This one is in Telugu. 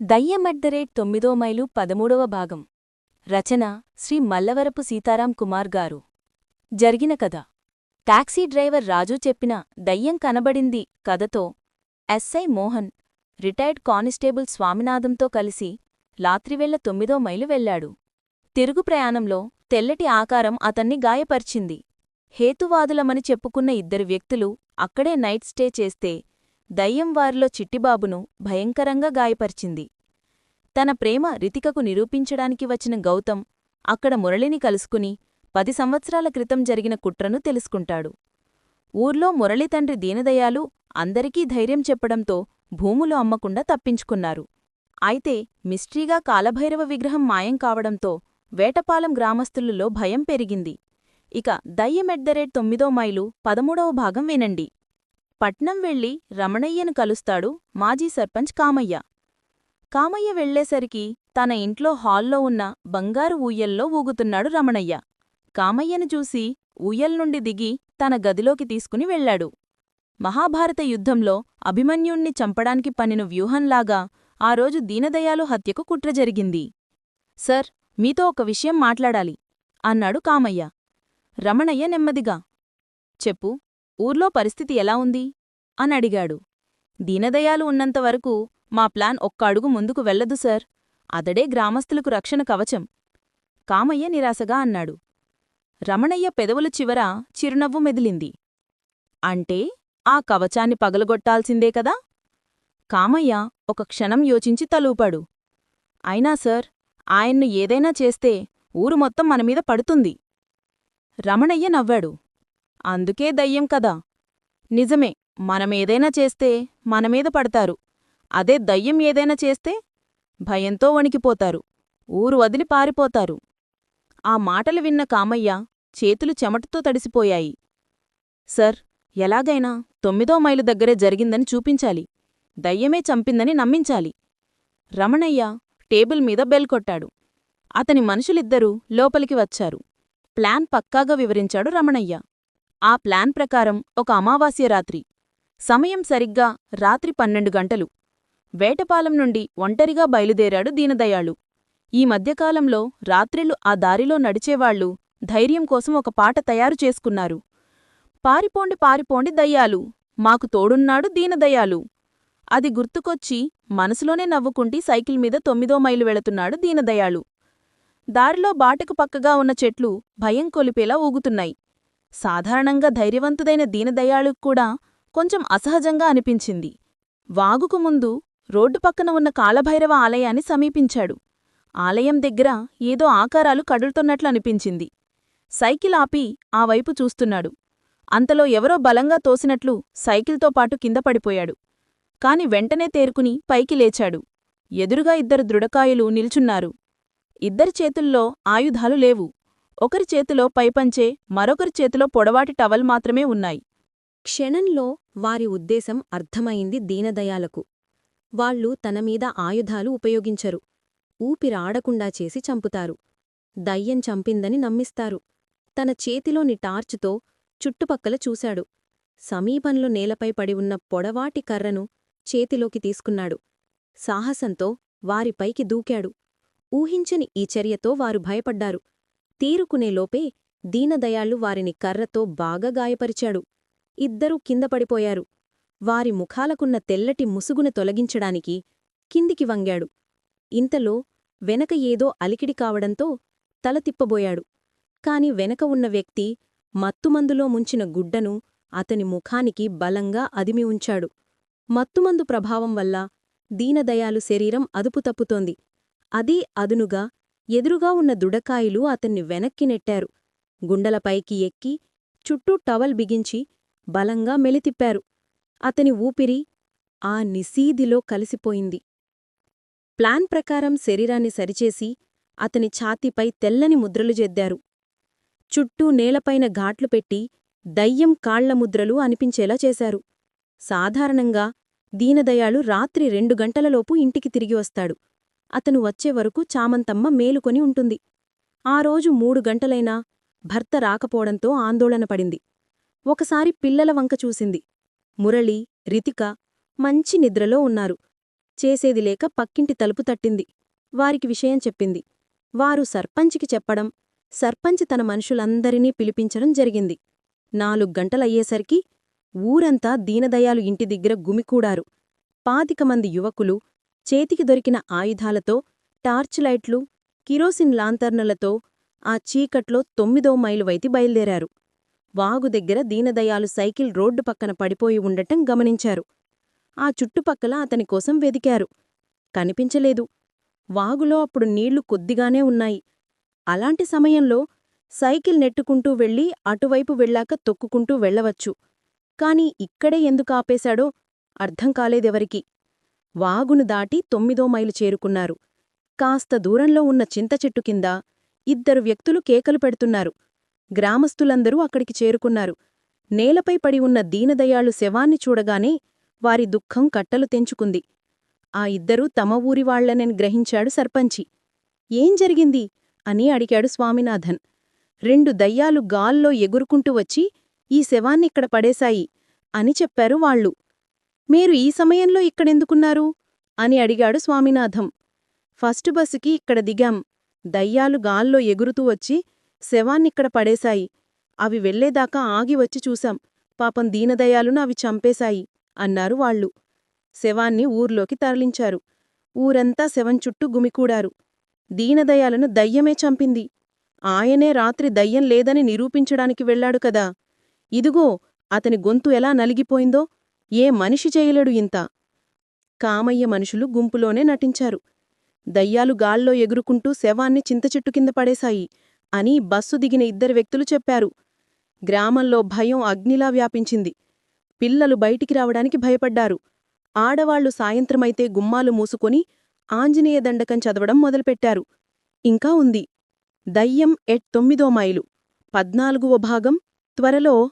దయ్యం అట్ ద రేట్ తొమ్మిదో మైలు పదమూడవ భాగం. రచన శ్రీ మల్లవరపు సీతారాం కుమార్ గారు. జరిగిన కథ. టాక్సీ డ్రైవర్ రాజు చెప్పిన దయ్యం కనబడింది కథతో ఎస్ఐ మోహన్ రిటైర్డ్ కానిస్టేబుల్ స్వామినాథంతో కలిసి లాత్రివేళ్ళ తొమ్మిదో మైలు వెళ్ళాడు తిరుగు ప్రయాణంలో తెల్లటి ఆకారం అతన్ని గాయపర్చింది. హేతువాదులమని చెప్పుకున్న ఇద్దరు వ్యక్తులు అక్కడే నైట్ స్టే చేస్తే దయ్యం వారిలో చిట్టిబాబును భయంకరంగా గాయపరిచింది. తన ప్రేమ రితికకు నిరూపించడానికి వచ్చిన గౌతమ్ అక్కడ మురళిని కలుసుకుని పది సంవత్సరాల క్రితం జరిగిన కుట్రను తెలుసుకుంటాడు. ఊర్లో మురళి తండ్రి దీనదయాలు అందరికీ ధైర్యం చెప్పడంతో భూములు అమ్మకుండా తప్పించుకున్నారు. అయితే మిస్ట్రీగా కాలభైరవ విగ్రహం మాయం కావడంతో వేటపాలెం గ్రామస్తులలో భయం పెరిగింది. ఇక దయ్యమెడ్దరేట్ తొమ్మిదో మైలు పదమూడవ భాగం వినండి. పట్నం వెళ్ళి రమణయ్యను కలుస్తాడు మాజీ సర్పంచ్ కామయ్య. కామయ్య వెళ్ళేసరికి తన ఇంట్లో హాల్లో ఉన్న బంగారు ఊయల్లో ఊగుతున్నాడు రమణయ్య. కామయ్యను చూసి ఊయల్ నుండి దిగి తన గదిలోకి తీసుకుని వెళ్ళాడు మహాభారత యుద్ధంలో అభిమన్యుణ్ణి చంపడానికి పనిన వ్యూహంలాగా ఆ రోజు దీనదయాలు హత్యకు కుట్ర జరిగింది. సర్ మీతో ఒక విషయం మాట్లాడాలి అన్నాడు కామయ్య. రమణయ్య నెమ్మదిగా చెప్పు. ఊర్లో పరిస్థితి ఎలా ఉంది? అని అడిగాడు దీనదయాలు ఉన్నంతవరకు మా ప్లాన్ ఒక్క అడుగు ముందుకు వెళ్ళదు సార్. అతడే గ్రామస్తులకు రక్షణ కవచం. కామయ్య నిరాశగా అన్నాడు. రమణయ్య పెదవుల చివర చిరునవ్వు మెదిలింది. అంటే ఆ కవచాన్ని పగలగొట్టాల్సిందే కదా? కామయ్య ఒక క్షణం యోచించి తలూపాడు. అయినా సార్ ఆయన్ను ఏదైనా చేస్తే ఊరు మొత్తం మనమీద పడుతుంది. రమణయ్య నవ్వాడు. అందుకే దయ్యం కదా. నిజమే మనమేదైనా చేస్తే మనమీద పడతారు. అదే దయ్యం ఏదైనా చేస్తే భయంతో వణికిపోతారు. ఊరు వదిలి పారిపోతారు. ఆ మాటలు విన్న కామయ్య చేతులు చెమటతో తడిసిపోయాయి. సర్ ఎలాగైనా తొమ్మిదో మైలు దగ్గరే జరిగిందని చూపించాలి. దయ్యమే చంపిందని నమ్మించాలి. రమణయ్య టేబుల్ మీద బెల్ కొట్టాడు. అతని మనుషులిద్దరూ లోపలికి వచ్చారు. ప్లాన్ పక్కాగా వివరించాడు రమణయ్య. ఆ ప్లాన్ ప్రకారం ఒక అమావాస్య రాత్రి. సమయం సరిగ్గా రాత్రి పన్నెండు గంటలు. వేటపాలెం నుండి ఒంటరిగా బయలుదేరాడు దీనదయాళు. ఈ మధ్యకాలంలో రాత్రిళ్ళు ఆ దారిలో నడిచేవాళ్ళు ధైర్యం కోసం ఒక పాట తయారు చేసుకున్నారు. పారిపోండి పారిపోండి దయ్యాలు మాకు తోడున్నాడు దీనదయాలు అది గుర్తుకొచ్చి మనసులోనే నవ్వుకుంటి సైకిల్ మీద తొమ్మిదో మైలు వెళుతున్నాడు దీనదయాళు. దారిలో బాటకు పక్కగా ఉన్న చెట్లు భయం కొలిపేలా ఊగుతున్నాయి. సాధారణంగా ధైర్యవంతుదైన దీనదయాళుకు కూడా కొంచెం అసహజంగా అనిపించింది. వాగుకు ముందు రోడ్డు పక్కన ఉన్న కాలభైరవ ఆలయాన్ని సమీపించాడు. ఆలయం దగ్గర ఏదో ఆకారాలు కదులుతున్నట్లు అనిపించింది. సైకిల్ ఆపి ఆ వైపు చూస్తున్నాడు. అంతలో ఎవరో బలంగా తోసినట్లు సైకిల్తో పాటు కింద పడిపోయాడు. కాని వెంటనే తేరుకుని పైకి లేచాడు. ఎదురుగా ఇద్దరు దృఢకాయులు నిల్చున్నారు. ఇద్దరి చేతుల్లో ఆయుధాలు లేవు. ఒకరి చేతిలో పైపంచే మరొకరి చేతిలో పొడవాటి టవల్ మాత్రమే ఉన్నాయి. క్షణంలో వారి ఉద్దేశం అర్థమైంది దీనదయాలకు. వాళ్ళు తనమీద ఆయుధాలు ఉపయోగించరు. ఊపిరాడకుండా చేసి చంపుతారు. దయ్యం చంపిందని నమ్మిస్తారు. తన చేతిలోని టార్చుతో చుట్టుపక్కల చూశాడు. సమీపంలో నేలపై పడి ఉన్న పొడవాటి కర్రను చేతిలోకి తీసుకున్నాడు. సాహసంతో వారిపైకి దూకాడు. ఊహించని ఈ చర్యతో వారు భయపడ్డారు. తీరుకునేలోపే దీనదయాళ్ళు వారిని కర్రతో బాగా గాయపరిచాడు. ఇద్దరూ కింద పడిపోయారు. వారి ముఖాలకున్న తెల్లటి ముసుగును తొలగించడానికి కిందికి వంగాడు. ఇంతలో వెనక ఏదో అలికిడి కావడంతో తల తిప్పబోయాడు. కాని వెనక ఉన్న వ్యక్తి మత్తుమందులో ముంచిన గుడ్డను అతని ముఖానికి బలంగా అదిమి ఉంచాడు. మత్తుమందు ప్రభావం వల్ల దీనదయాలు శరీరం అదుపు తప్పుతోంది అదీ అదునుగా ఎదురుగా ఉన్న దుడకాయలు అతన్ని వెనక్కి నెట్టారు. గుండలపైకి ఎక్కి చుట్టూ టవల్ బిగించి బలంగా మెలితిప్పారు. అతని ఊపిరి ఆ నిసీదిలో కలిసిపోయింది. ప్లాన్ ప్రకారం శరీరాన్ని సరిచేసి అతని ఛాతీపై తెల్లని ముద్రలు జెద్దారు. చుట్టూ నేలపైన ఘాట్లు పెట్టి దయ్యం కాళ్ళ ముద్రలు అనిపించేలా చేశారు. సాధారణంగా దీనదయాళు రాత్రి రెండు గంటలలోపు ఇంటికి తిరిగి వస్తాడు. అతను వచ్చే వరకు చామంతమ్మ మేలుకొని ఉంటుంది. ఆ రోజు మూడు గంటలైనా భర్త రాకపోవడంతో ఆందోళన పడింది. ఒకసారి పిల్లల వంక చూసింది. మురళి రితిక మంచి నిద్రలో ఉన్నారు. చేసేది లేక పక్కింటి తలుపు తట్టింది. వారికి విషయం చెప్పింది. వారు సర్పంచికి చెప్పడం సర్పంచ్ తన మనుషులందరినీ పిలిపించడం జరిగింది. నాలుగు గంటలయ్యేసరికి ఊరంతా దీనదయాలు ఇంటి దగ్గర గుమికూడారు. పాతిక మంది యువకులు చేతికి దొరికిన ఆయుధాలతో టార్చ్ లైట్లు కిరోసిన్ లాంతర్నలతో ఆ చీకట్లో తొమ్మిదో మైలు వైతి బయల్దేరారు. వాగు దగ్గర దీనదయాలు సైకిల్ రోడ్డు పక్కన పడిపోయి ఉండటం గమనించారు. ఆ చుట్టుపక్కల అతని కోసం వెదికారు కనిపించలేదు. వాగులో అప్పుడు నీళ్ళు కొద్దిగానే ఉన్నాయి. అలాంటి సమయంలో సైకిల్ నెట్టుకుంటూ వెళ్ళి అటువైపు వెళ్ళాక తొక్కుకుంటూ వెళ్ళవచ్చు. కాని ఇక్కడే ఎందుకు ఆపేశాడో అర్థం కాలేదెవరికి. వాగును దాటి తొమ్మిదో మైలు చేరుకున్నారు. కాస్త దూరంలో ఉన్న చింతచెట్టు కింద ఇద్దరు వ్యక్తులు కేకలు పెడుతున్నారు. గ్రామస్తులందరూ అక్కడికి చేరుకున్నారు. నేలపై పడి ఉన్న దీనదయాళు శవాన్ని చూడగానే వారి దుఃఖం కట్టలు తెంచుకుంది. ఆ ఇద్దరూ తమ ఊరివాళ్ళనని గ్రహించాడు సర్పంచి. ఏం జరిగింది? అని అడిగాడు స్వామినాథన్. రెండు దయ్యాలు గాల్లో ఎగురుకుంటూ వచ్చి ఈ శవాన్నిక్కడ పడేశాయి అని చెప్పారు వాళ్ళు. మీరు ఈ సమయంలో ఇక్కడెందుకున్నారు? అని అడిగాడు స్వామినాథం. ఫస్ట్ బస్సుకి ఇక్కడ దిగాం. దయ్యాలు గాల్లో ఎగురుతూ వచ్చి శవాన్నిక్కడ పడేశాయి. అవి వెళ్ళేదాకా ఆగి వచ్చి చూశాం. పాపం దీనదయాలును అవి చంపేశాయి అన్నారు వాళ్ళు. శవాన్ని ఊర్లోకి తరలించారు. ఊరంతా శవం చుట్టూ గుమికూడారు. దీనదయాలను దయ్యమే చంపింది. ఆయనే రాత్రి దయ్యం లేదని నిరూపించడానికి వెళ్ళాడు కదా. ఇదిగో అతని గొంతు ఎలా నలిగిపోయిందో ఏ మనిషి చేయలేడు ఇంత. కామయ్య మనుషులు గుంపులోనే నటించారు. దయ్యాలు గాల్లో ఎగురుకుంటూ శవాన్ని చింతచెట్టు కింద పడేశాయి అని బస్సు దిగిన ఇద్దరు వ్యక్తులు చెప్పారు. గ్రామంలో భయం అగ్నిలా వ్యాపించింది. పిల్లలు బయటికి రావడానికి భయపడ్డారు. ఆడవాళ్ళు సాయంత్రమైతే గుమ్మాలు మూసుకొని ఆంజనేయ దండకం చదవడం మొదలుపెట్టారు. ఇంకా ఉంది. దయ్యం ఎట్ తొమ్మిదో మైలు. పద్నాలుగువ భాగం. త్వరలో